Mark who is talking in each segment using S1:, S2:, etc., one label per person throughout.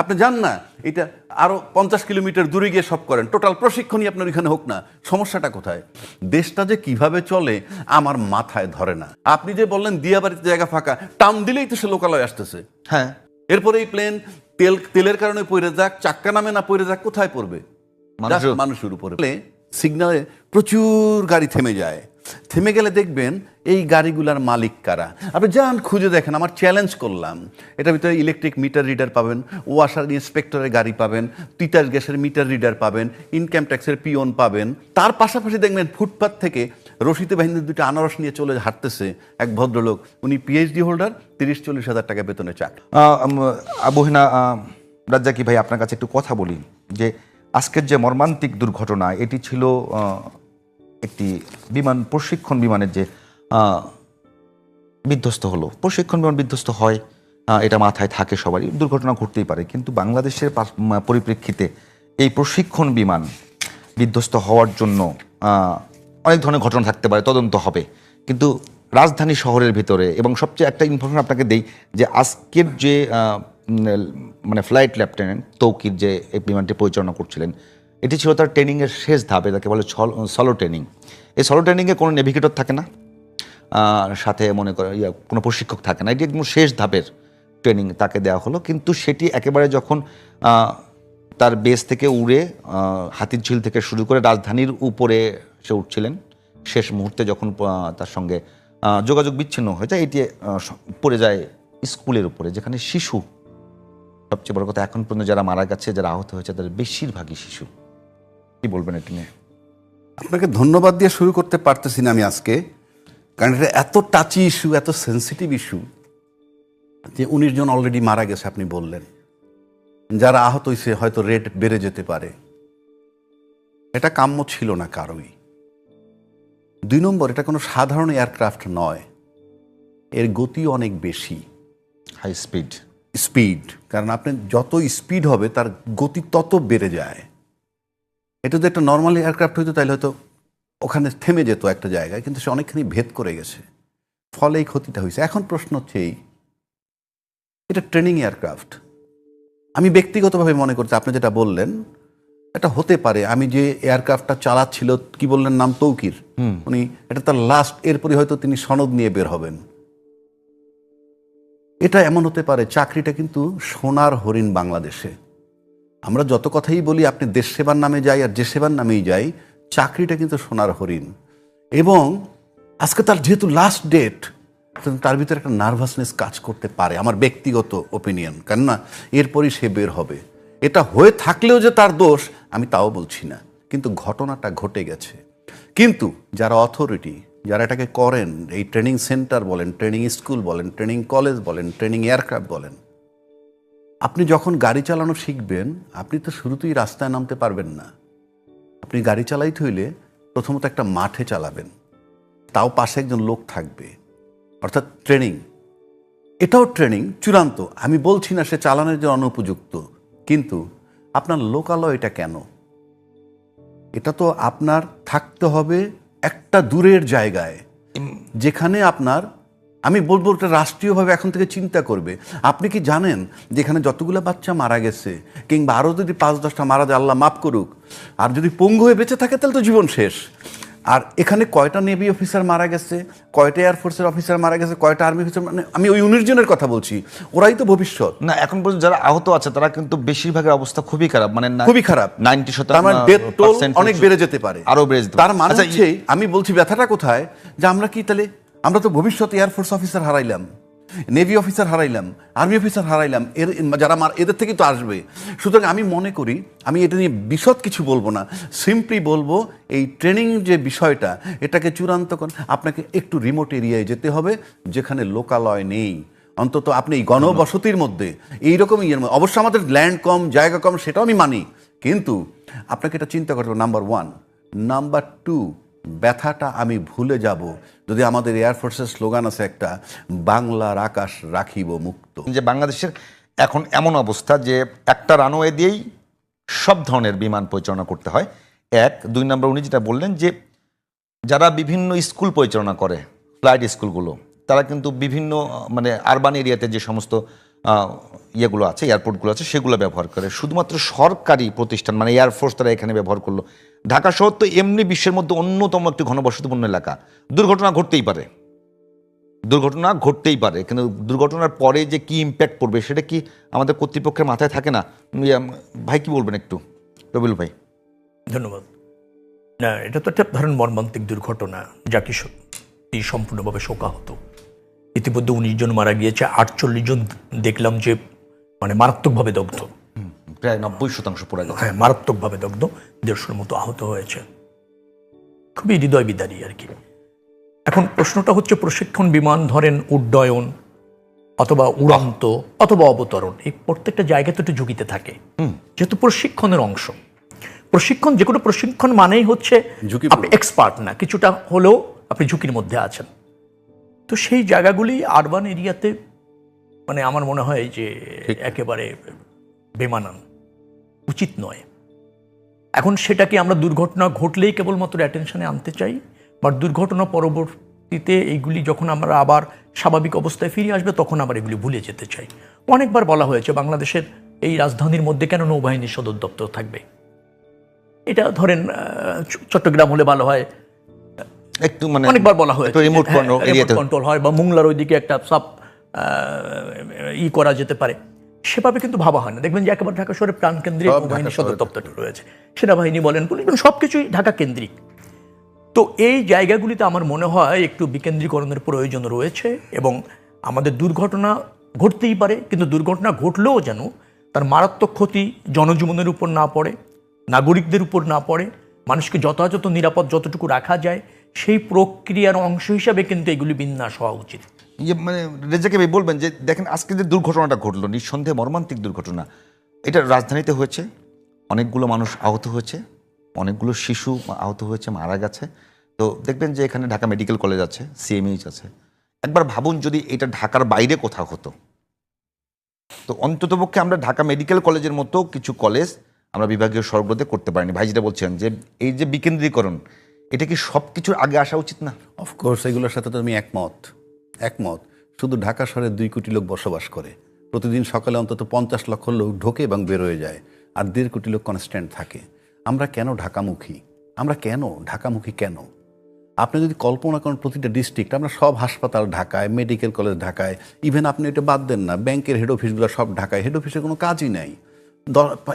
S1: আপনি যান না এটা আরও পঞ্চাশ কিলোমিটার দূরে গিয়ে সব করেন। টোটাল প্রশিক্ষণই আপনার এখানে হোক না সমস্যাটা কোথায়? দেশটা যে কীভাবে চলে আমার মাথায় ধরে না। আপনি যে বললেন দিয়াবাড়িতে জায়গা ফাঁকা টান দিলেই তো সে লোকালয় আসতেছে।
S2: হ্যাঁ।
S1: এরপরে এই প্লেন তেল তেলের কারণে পড়ে যাক চাক্কা নামে না পড়ে যাক কোথায় পড়বে?
S2: মানুষের
S1: উপরে। সিগনালে প্রচুর গাড়ি থেমে যায়। থেমে গেলে দেখবেন এই গাড়িগুলার মালিক কারা? আপনি যান, খুঁজে দেখেন, আমার চ্যালেঞ্জ করলাম। এটার ভিতরে ইলেকট্রিক মিটার রিডার পাবেন ওয়াশার ইন্সপেক্টরের গাড়ি পাবেন, তিতাস গ্যাসের মিটার রিডার পাবেন ইনকাম ট্যাক্সের পিওন পাবেন। তার পাশাপাশি দেখবেন ফুটপাত থেকে রশিতে বাহিনীর দুটো আনারস নিয়ে চলে হাঁটতেছে এক ভদ্রলোক। উনি পিএইচডি হোল্ডার তিরিশ চল্লিশ হাজার টাকা বেতনে চাকরি
S2: আবহিনা রাজ্জাকি ভাই, আপনার কাছে একটু কথা বলি। যে আজকের যে মর্মান্তিক দুর্ঘটনা, এটি ছিল একটি বিমান, প্রশিক্ষণ বিমানের যে বিধ্বস্ত হলো। প্রশিক্ষণ বিমান বিধ্বস্ত হয় এটা মাথায় থাকে সবারই। দুর্ঘটনা ঘটতেই পারে। কিন্তু বাংলাদেশের পরিপ্রেক্ষিতে এই প্রশিক্ষণ বিমান বিধ্বস্ত হওয়ার জন্য অনেক ধরনের ঘটনা থাকতে পারে, তদন্ত হবে। কিন্তু রাজধানী শহরের ভিতরে, এবং সবচেয়ে একটা ইনফরমেশন আপনাকে দেই, যে আজকের যে মানে ফ্লাইট লেফটেন্যান্ট তৌকির যে, এই বিমানটি পরিচালনা করছিলেন এটি ছিল তার ট্রেনিংয়ের শেষ ধাপে তাকে বলে সলো ট্রেনিং এই সলো ট্রেনিংয়ে কোনো নেভিগেটর থাকে না। সাথে মনে করে ইয়া, কোনো প্রশিক্ষক থাকে না। এটি একদম শেষ ধাপের ট্রেনিং তাকে দেওয়া হলো। কিন্তু সেটি একেবারে যখন তার বেস থেকে উড়ে হাতির ঝিল থেকে শুরু করে রাজধানীর উপরে সে উঠছিলেন শেষ মুহূর্তে যখন তার সঙ্গে যোগাযোগ বিচ্ছিন্ন হয়ে যায় এটি পড়ে যায় স্কুলের উপরে যেখানে শিশু সবচেয়ে বড় কথা এখন পর্যন্ত যারা মারা গেছে যারা আহত হয়েছে তাদের বেশিরভাগই শিশু। কি বলবেন এটি নিয়ে?
S1: আপনাকে ধন্যবাদ দিয়ে শুরু করতে পারতেছি না আমি আজকে কারণ এটা এত টাচি ইস্যু এত সেন্সিটিভ ইস্যু যে উনিশ জন অলরেডি মারা গেছে আপনি বললেন। যারা আহত হয়েছে হয়তো রেট বেড়ে যেতে পারে। এটা কাম্য ছিল না কারোই দুই নম্বর এটা কোনো সাধারণ এয়ারক্রাফট নয়। এর গতি অনেক বেশি।
S2: হাই স্পিড
S1: স্পিড কারণ আপনি যত স্পিড হবে তার গতি তত বেড়ে যায়। এটা যদি একটা নর্মাল এয়ারক্রাফট হইতো তাহলে হয়তো ওখানে থেমে যেত একটা জায়গায় কিন্তু সে অনেকখানি ভেদ করে গেছে। ফলে এই ক্ষতিটা হয়েছে। এখন প্রশ্ন হচ্ছে এই এটা ট্রেনিং এয়ারক্রাফট আমি ব্যক্তিগতভাবে মনে করছি আপনি যেটা বললেন এটা হতে পারে আমি যে এয়ারক্রাফটটা চালাচ্ছিল কি বললেন নাম তৌকির? উনি এটা তার লাস্ট এরপরে হয়তো তিনি সনদ নিয়ে বের হবেন। এটা এমন হতে পারে চাকরিটা কিন্তু সোনার হরিণ বাংলাদেশে। আমরা যত কথাই বলি, আপনি দেশ সেবার নামে যাই আর যে সেবার নামেই যাই, চাকরিটা কিন্তু সোনার হরিণ। এবং আজকে তার যেহেতু লাস্ট ডেট তার ভিতরে একটা নার্ভাসনেস কাজ করতে পারে, আমার ব্যক্তিগত ওপিনিয়ন কেননা এরপরই সে বের হবে। এটা হয়ে থাকলেও যে তার দোষ, আমি তাও বলছি না। কিন্তু ঘটনাটা ঘটে গেছে। কিন্তু যারা অথরিটি যারা এটাকে করেন, এই ট্রেনিং সেন্টার বলেন ট্রেনিং স্কুল বলেন ট্রেনিং কলেজ বলেন ট্রেনিং এয়ারক্রাফট বলেন আপনি যখন গাড়ি চালানো শিখবেন আপনি তো শুরুতেই রাস্তায় নামতে পারবেন না। আপনি গাড়ি চালাইতে হইলে প্রথমত একটা মাঠে চালাবেন। তাও পাশে একজন লোক থাকবে। অর্থাৎ ট্রেনিং। এটাও ট্রেনিং চূড়ান্ত। আমি বলছি না সে চালানোর জন্য অনুপযুক্ত। কিন্তু আপনার লোকালয় এটা কেন? এটা তো আপনার থাকতে হবে একটা দূরের জায়গায়। যেখানে আপনার আমি বলব এটা রাষ্ট্রীয়ভাবে এখন থেকে চিন্তা করবে। আপনি কি জানেন যেখানে যতগুলো বাচ্চা মারা গেছে কিংবা আরও যদি পাঁচ দশটা মারা যায় আল্লাহ মাফ করুক আর যদি পঙ্গু হয়ে বেঁচে থাকে তাহলে তো জীবন শেষ। আর এখানে কয়টা নেভি অফিসার মারা গেছে কয়টা এয়ারফোর্সের অফিসার মারা গেছে কয়টা আর্মি অফিসার মানে আমি ওই উনিশ জনের কথা বলছি ওরাই তো ভবিষ্যৎ।
S2: না এখন পর্যন্ত যারা আহত আছে তারা কিন্তু বেশিরভাগের অবস্থা খুবই খারাপ মানে
S1: খুবই খারাপ।
S2: 90 শতাংশ
S1: মানে ডেথ টোল অনেক বেড়ে যেতে পারে।
S2: আরও বেড়ে যেতে।
S1: তার মানে
S2: আচ্ছা,
S1: আমি বলছি ব্যথাটা কোথায় যে আমরা কি তাহলে আমরা তো ভবিষ্যতে এয়ারফোর্স অফিসার হারাইলাম নেভি অফিসার হারাইলাম আর্মি অফিসার হারাইলাম, এর যারা মার, এদের থেকেই তো আসবে। সুতরাং আমি মনে করি, আমি এটা নিয়ে বিশদ কিছু বলব না সিম্পলি বলব এই ট্রেনিং যে বিষয়টা, এটাকে চূড়ান্ত কর, আপনাকে একটু রিমোট এরিয়ায় যেতে হবে, যেখানে লোকালয় নেই। অন্তত আপনি এই গণবসতির মধ্যে এইরকমই ইয়ের মধ্যে, অবশ্য আমাদের ল্যান্ড কম, জায়গা কম, সেটাও আমি মানি, কিন্তু আপনাকে এটা চিন্তা করতে হবে নাম্বার ওয়ান নাম্বার টু ব্যথাটা আমি ভুলে যাব। যদি আমাদের এয়ারফোর্সের স্লোগান আছে একটা, বাংলার আকাশ রাখিব মুক্ত।
S2: যে বাংলাদেশের এখন এমন অবস্থা যে একটা রানওয়ে দিয়েই সব ধরনের বিমান পরিচালনা করতে হয়। এক, দুই নম্বর উনি যেটা বললেন যে যারা বিভিন্ন স্কুল পরিচালনা করে, ফ্লাইট স্কুলগুলো, তারা কিন্তু বিভিন্ন মানে আরবান এরিয়াতে যে সমস্ত ইয়েগুলো আছে, এয়ারপোর্টগুলো আছে, সেগুলো ব্যবহার করে। শুধুমাত্র সরকারি প্রতিষ্ঠান মানে এয়ারফোর্স তারা এখানে ব্যবহার করল। ঢাকা শহর তো এমনি বিশ্বের মধ্যে অন্যতম একটি ঘনবসতিপূর্ণ এলাকা। দুর্ঘটনা ঘটতেই পারে। দুর্ঘটনা ঘটতেই পারে, কিন্তু দুর্ঘটনার পরে যে কি ইম্প্যাক্ট পড়বে, সেটা কি আমাদের কর্তৃপক্ষের মাথায় থাকে না? ভাই কি বলবেন একটু? রবিউল ভাই।
S3: ধন্যবাদ। না, এটা তো একটা ধরেন মর্মান্তিক দুর্ঘটনা যাকে এই সম্পূর্ণভাবে শোকাহত। ইতিমধ্যে উনিশ জন মারা গিয়েছে আটচল্লিশ জন দেখলাম যে মানে মারাত্মকভাবে দগ্ধ।
S2: প্রায় নব্বই শতাংশ গেছে।
S3: হ্যাঁ মারাত্মকভাবে দগ্ধ দেড়শোর মতো আহত হয়েছে। খুবই হৃদয় বিদারী আর কি। এখন প্রশ্নটা হচ্ছে প্রশিক্ষণ বিমান ধরেন উড্ডয়ন অথবা উড়ন্ত অথবা অবতরণ এই প্রত্যেকটা জায়গায় তো একটু ঝুঁকিতে থাকে। যেহেতু প্রশিক্ষণের অংশ প্রশিক্ষণ যে কোনো প্রশিক্ষণ মানেই হচ্ছে। আপনি এক্সপার্ট না কিছুটা হলেও আপনি ঝুঁকির মধ্যে আছেন। তো সেই জায়গাগুলি আরবান এরিয়াতে মানে আমার মনে হয় যে একেবারে বেমানান উচিত নয়। এখন সেটাকে আমরা দুর্ঘটনা ঘটলেই কেবলমাত্র অ্যাটেনশনে আনতে চাই বা দুর্ঘটনা পরবর্তীতে এইগুলি যখন আমরা আবার স্বাভাবিক অবস্থায় ফিরে আসবে তখন আবার এগুলি ভুলে যেতে চাই। অনেকবার বলা হয়েছে বাংলাদেশের এই রাজধানীর মধ্যে কেন নৌবাহিনীর সদর দপ্তর থাকবে? এটা ধরেন চট্টগ্রাম হলে ভালো হয়
S2: একটু মানে
S3: অনেকবার বলা
S2: রিমোট
S3: হ্যাঁ,
S2: এরিয়াতে
S3: কন্ট্রোল হয় বা মুংলার ওইদিকে একটা সাব ই করা যেতে পারে। সেভাবে কিন্তু ভাবা হয় না। দেখবেন যে একেবারে ঢাকা শহরে প্রাণকেন্দ্রিক
S1: সব
S3: নৌবাহিনী সদর দপ্তরটি রয়েছে। সেনাবাহিনী বলেন পুলিশ বলেন সব কিছুই ঢাকা কেন্দ্রিক। তো এই জায়গাগুলিতে আমার মনে হয় একটু বিকেন্দ্রীকরণের প্রয়োজন রয়েছে এবং আমাদের দুর্ঘটনা ঘটতেই পারে কিন্তু দুর্ঘটনা ঘটলেও যেন তার মারাত্মক ক্ষতি জনজীবনের উপর না পড়ে নাগরিকদের উপর না পড়ে মানুষকে যথাযথ নিরাপদ যতটুকু রাখা যায় সেই প্রক্রিয়ার অংশ হিসাবে কিন্তু এগুলি বিন্যাস হওয়া উচিত।
S2: ইয়ে মানে রেজাকে ভাই বলবেন যে, দেখেন আজকে যে দুর্ঘটনাটা ঘটলো, নিঃসন্দেহে মর্মান্তিক দুর্ঘটনা, এটা রাজধানীতে হয়েছে, অনেকগুলো মানুষ আহত হয়েছে, অনেকগুলো শিশু আহত হয়েছে, মারা গেছে। তো দেখবেন যে এখানে ঢাকা মেডিকেল কলেজ আছে সিএমএইচ আছে। একবার ভাবুন যদি এটা ঢাকার বাইরে কোথাও হতো। তো অন্ততপক্ষে আমরা ঢাকা মেডিকেল কলেজের মতো কিছু কলেজ আমরা বিভাগীয় সড়কগুলোতে করতে পারিনি। ভাই যেটা বলছেন যে, এই যে বিকেন্দ্রীকরণ এটা কি সব কিছুর আগে আসা উচিত না?
S1: অফকোর্স এগুলোর সাথে তো আমি একমত। একমত। শুধু ঢাকা শহরে দুই কোটি লোক বসবাস করে। প্রতিদিন সকালে অন্তত পঞ্চাশ লক্ষ লোক ঢোকে এবং বেরোয় যায় আর দেড় কোটি লোক কনস্ট্যান্ট থাকে। আমরা কেন ঢাকামুখী? আমরা কেন? ঢাকামুখী কেন? আপনি যদি কল্পনা করেন প্রতিটা ডিস্ট্রিক্ট আমরা সব হাসপাতাল ঢাকায় মেডিকেল কলেজ ঢাকায় ইভেন আপনি এটা বাদ দেন না ব্যাংকের হেড অফিসগুলো সব ঢাকায় হেড অফিসে কোনো কাজই নাই।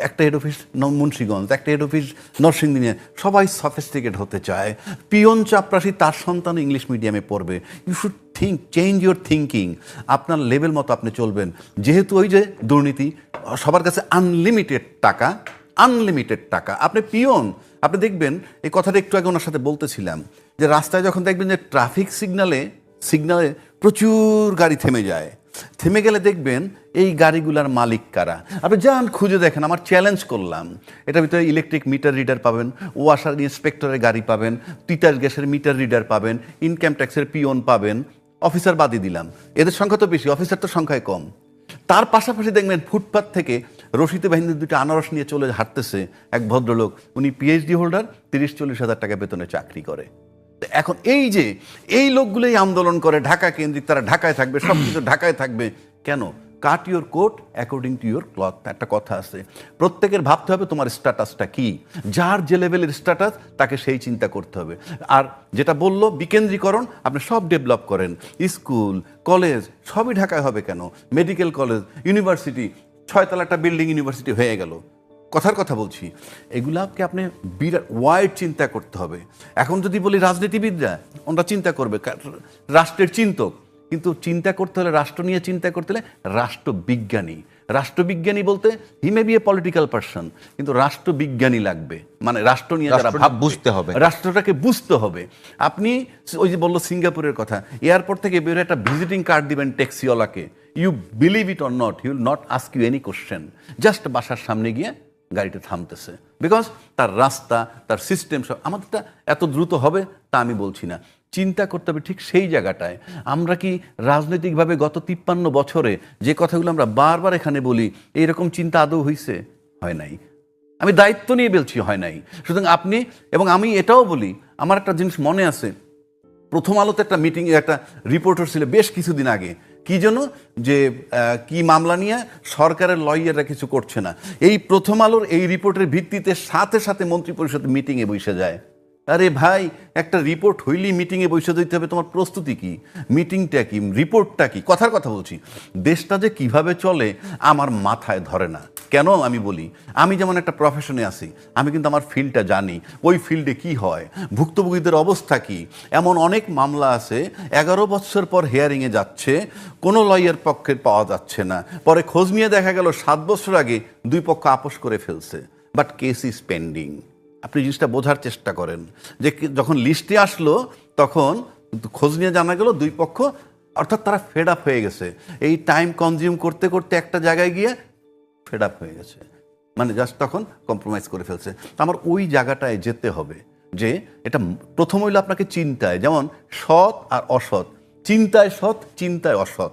S1: একটা হেড অফিস মুন্সিগঞ্জ, একটা হেড অফিস নরসিংদী সবাই সফিস্টিকেট হতে চায়। পিয়ন চাপরাশি তার সন্তান ইংলিশ মিডিয়ামে পড়বে। You should think change your thinking আপনার লেভেল মতো আপনি চলবেন। যেহেতু ওই যে দুর্নীতি, সবার কাছে আনলিমিটেড টাকা আনলিমিটেড টাকা। আপনি পিয়ন, আপনি দেখবেন, এই কথাটা একটু আগে ওনার সাথে বলতেছিলাম যে রাস্তায় যখন দেখবেন যে ট্রাফিক সিগনালে সিগনালে প্রচুর গাড়ি থেমে যায়। থেমে গেলে দেখবেন এই গাড়িগুলার মালিক কারা? আপনি যান, খুঁজে দেখেন, আমার চ্যালেঞ্জ করলাম। এটার ভিতরে ইলেকট্রিক মিটার রিডার পাবেন ওয়াশার ইন্সপেক্টরের গাড়ি পাবেন, তিতাস গ্যাসের মিটার রিডার পাবেন ইনকাম ট্যাক্সের পিওন পাবেন অফিসার বাদই দিলাম। এদের সংখ্যা তো বেশি অফিসার তো সংখ্যায় কম। তার পাশাপাশি দেখবেন ফুটপাথ থেকে রশিতে বাহিনীর দুটো আনারস নিয়ে চলে হাঁটতেছে এক ভদ্রলোক। উনি পিএইচডি হোল্ডার তিরিশ চল্লিশ হাজার টাকা বেতনে চাকরি করে। এখন এই যে, এই লোকগুলোই আন্দোলন করে, ঢাকা কেন্দ্রিক, তারা ঢাকায় থাকবে, সব কিছু ঢাকায় থাকবে। কেন? Cut your coat according to your cloth একটা কথা আছে। প্রত্যেকের ভাবতে হবে তোমার স্ট্যাটাসটা কি। যার যে লেভেলের স্ট্যাটাস, তাকে সেই চিন্তা করতে হবে। আর যেটা বলল, বিকেন্দ্রীকরণ, আপনি সব ডেভেলপ করেন। স্কুল কলেজ সবই ঢাকায় হবে কেন? মেডিকেল কলেজ ইউনিভার্সিটি ছয়তলা একটা বিল্ডিং ইউনিভার্সিটি হয়ে গেল। কথার কথা বলছি এগুলাকে আপনি বিরাট ওয়াইড চিন্তা করতে হবে। এখন যদি বলি রাজনীতিবিদরা ওনারা চিন্তা করবে রাষ্ট্রের চিন্তক। কিন্তু চিন্তা করতে হলে রাষ্ট্র নিয়ে চিন্তা করতে হলে রাষ্ট্রবিজ্ঞানী। রাষ্ট্রবিজ্ঞানী বলতে he may be a political person কিন্তু রাষ্ট্রবিজ্ঞানী লাগবে। মানে রাষ্ট্র নিয়ে যারা ভাববে,
S2: বুঝতে হবে।
S1: রাষ্ট্রটাকে বুঝতে হবে। আপনি ওই যে বলল সিঙ্গাপুরের কথা এয়ারপোর্ট থেকে বেরোয় একটা ভিজিটিং কার্ড দিবেন ট্যাক্সিওয়ালাকে। You believe it or not you'll not ask you any question just বাসার সামনে গিয়ে গাড়িটা থামতেছে। বিকজ তার রাস্তা, তার সিস্টেম সব আমাদেরটা এত দ্রুত হবে তা আমি বলছি না। চিন্তা করতে হবে ঠিক সেই জায়গাটায়। আমরা কি রাজনৈতিকভাবে গত তিপ্পান্ন বছরে যে কথাগুলো আমরা বারবার এখানে বলি এইরকম চিন্তা আদৌ হইছে? হয় নাই। আমি দায়িত্ব নিয়ে বলছি, হয় নাই। সুতরাং আপনি এবং আমি এটাও বলি, আমার একটা জিনিস মনে আছে। প্রথম আলোতে একটা মিটিং একটা রিপোর্টার ছিল বেশ কিছুদিন আগে। কি যেন যে কি মামলা নিয়ে সরকারের লয়াররা কিছু করছে না। এই প্রথম আলোর এই রিপোর্টের ভিত্তিতে সাথে সাথে মন্ত্রিপরিষদ মিটিংয়ে বসে যায়। আরে ভাই, একটা রিপোর্ট হইলেই মিটিংয়ে বসে দিতে হবে, তোমার প্রস্তুতি কি? মিটিংটা কি? রিপোর্টটা কি? কথার কথা বলছি। দেশটা যে কীভাবে চলে, আমার মাথায় ধরে না। কেন আমি বলি? আমি যেমন একটা প্রফেশনে আছি, আমি কিন্তু আমার ফিল্ডটা জানি, ওই ফিল্ডে কি হয়, ভুক্তভোগীদের অবস্থা কি? এমন অনেক মামলা আছে, এগারো বছর পর হেয়ারিংয়ে যাচ্ছে, কোনো লয়ার পক্ষে পাওয়া যাচ্ছে না। পরে খোঁজ নিয়ে দেখা গেল সাত বছর আগে দুই পক্ষ আপোষ করে ফেলছে। বাট কেস ইজ পেন্ডিং আপনি জিনিসটা বোঝার চেষ্টা করেন। যে যখন লিস্টে আসলো, তখন খোঁজ নিয়ে জানা গেল দুই পক্ষ, অর্থাৎ তারা ফেড আপ হয়ে গেছে। এই টাইম কনজিউম করতে করতে একটা জায়গায় গিয়ে ফেড আপ হয়ে গেছে। মানে জাস্ট তখন কম্প্রোমাইজ করে ফেলছে। তো আমার ওই জায়গাটায় যেতে হবে যে এটা প্রথম হইল আপনাকে চিন্তায়, যেমন সৎ আর অসৎ। চিন্তায় সৎ, চিন্তায় অসৎ।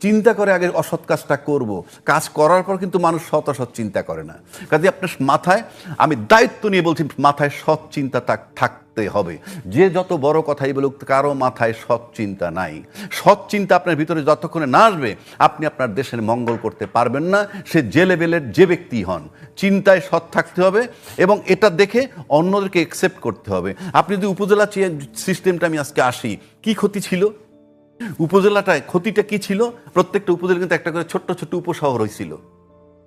S1: চিন্তা করে আগে অসৎ কাজটা করব। কাজ করার পর কিন্তু মানুষ সৎ অসৎ চিন্তা করে না। কাজে আপনার মাথায়, আমি দায়িত্ব নিয়ে বলছি, মাথায় সৎ চিন্তা থাক- থাকতে হবে। যে যত বড় কথাই বলুক, কারও মাথায় সৎ চিন্তা নাই। সৎ চিন্তা আপনার ভিতরে যতক্ষণে না আসবে, আপনি আপনার দেশের মঙ্গল করতে পারবেন না। সে যে লেভেলের যে ব্যক্তি হন, চিন্তায় সৎ থাকতে হবে এবং এটা দেখে অন্যদেরকে একসেপ্ট করতে হবে। আপনি যদি উপজেলা সিস্টেমটা আমি আজকে আসি, কি ক্ষতি ছিল? উপজেলাটায় ক্ষতিটা কি ছিল? প্রত্যেকটা উপজেলা কিন্তু একটা করে ছোট্ট ছোট্ট উপশহর হয়েছিল।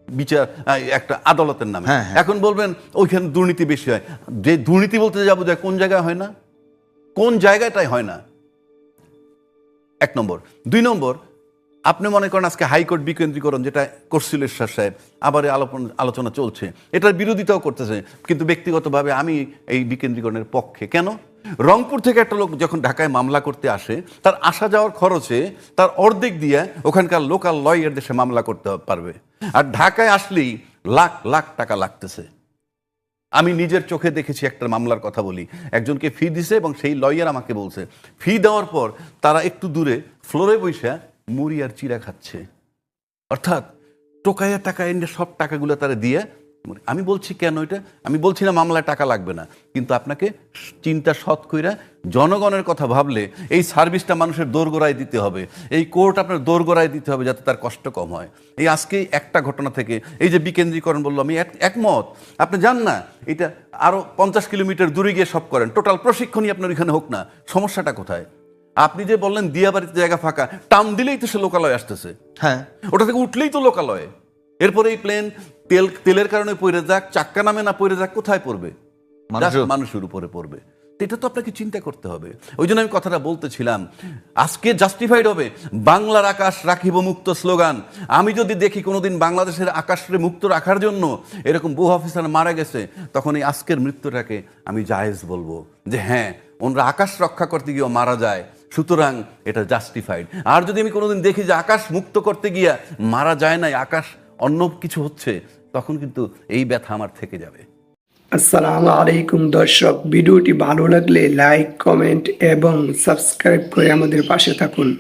S1: বিচার একটা আদালতের নামে।
S2: হ্যাঁ, হ্যাঁ।
S1: এখন বলবেন ওইখানে দুর্নীতি বেশি হয়। যে দুর্নীতি বলতে যাব যায় কোন জায়গায় হয় না? কোন জায়গাটায় হয় না? এক নম্বর। দুই নম্বর আপনি মনে করেন আজকে হাইকোর্ট বিকেন্দ্রীকরণ যেটা করছিল ঈশ্বর সাহেব আবার আলোচনা চলছে। এটার বিরোধিতাও করতেছে। কিন্তু ব্যক্তিগতভাবে আমি এই বিকেন্দ্রীকরণের পক্ষে। কেন? রংপুর থেকে একটা লোক যখন ঢাকায় মামলা করতে আসে, তার আসা যাওয়ার খরচে তার অর্ধেক দিয়ে ওখানকার লোকাল লয়ার দেশে মামলা করতে পারবে। আর ঢাকায় আসলেই লাখ লাখ টাকা লাগতেছে। আমি নিজের চোখে দেখেছি একটা মামলার কথা বলি। একজনকে ফি দিছে এবং সেই লয়ার আমাকে বলছে ফি দেওয়ার পর তারা একটু দূরে ফ্লোরে বৈশা মুড়ি আর চিরা খাচ্ছে। অর্থাৎ টোকাইয়া টাকা এনে সব টাকাগুলো তারা দিয়ে আমি বলছি কেন এটা? আমি বলছি না মামলায় টাকা লাগবে না। কিন্তু আপনাকে চিন্তা সৎ কইরা জনগণের কথা ভাবলে এই সার্ভিসটা মানুষের দোরগোড়ায় দিতে হবে। এই কোর্ট আপনার দোরগোড়ায় দিতে হবে যাতে তার কষ্ট কম হয়। এই আজকে একটা ঘটনা থেকে এই যে বিকেন্দ্রীকরণ বলল আমি এক- একমত। আপনি জান না এটা আরও পঞ্চাশ কিলোমিটার দূরে গিয়ে সব করেন। টোটাল প্রশিক্ষণই আপনার এখানে হোক না। সমস্যাটা কোথায়? আপনি যে বললেন দিয়াবাড়িতে জায়গা ফাঁকা টান দিলেই তো সে লোকালয় আসতেছে।
S2: হ্যাঁ।
S1: ওটা থেকে উঠলেই তো লোকালয়। এরপরে এই প্লেন তেল তেলের কারণে পড়ে যাক চাক্কা নামে না পড়ে যাক কোথায় পড়বে?
S2: মানুষের-
S1: উপরে পড়বে। এটা তো আপনাকে চিন্তা করতে হবে। ওই জন্য আমি কথাটা বলতেছিলাম আজকে জাস্টিফাইড হবে। বাংলার আকাশ রাখিব মুক্ত স্লোগান। আমি যদি দেখি কোনোদিন বাংলাদেশের আকাশে মুক্ত রাখার জন্য এরকম বহু অফিসার মারা গেছে তখন এই আজকের মৃত্যুটাকে আমি জায়েজ বলব যে হ্যাঁ ওনারা আকাশ রক্ষা করতে গিয়েও মারা যায়। সুতরাং এটা জাস্টিফাইড আর যদি আমি কোনোদিন দেখি যে আকাশ মুক্ত করতে গিয়া মারা যায় নাই আকাশ অন্য কিছু হচ্ছে, তখন কিন্তু এই ব্যথা আমার থেকে যাবে।
S4: আসসালামু আলাইকুম দর্শক, ভিডিওটি ভালো লাগলে লাইক, কমেন্ট এবং সাবস্ক্রাইব করে আমাদের পাশে থাকুন।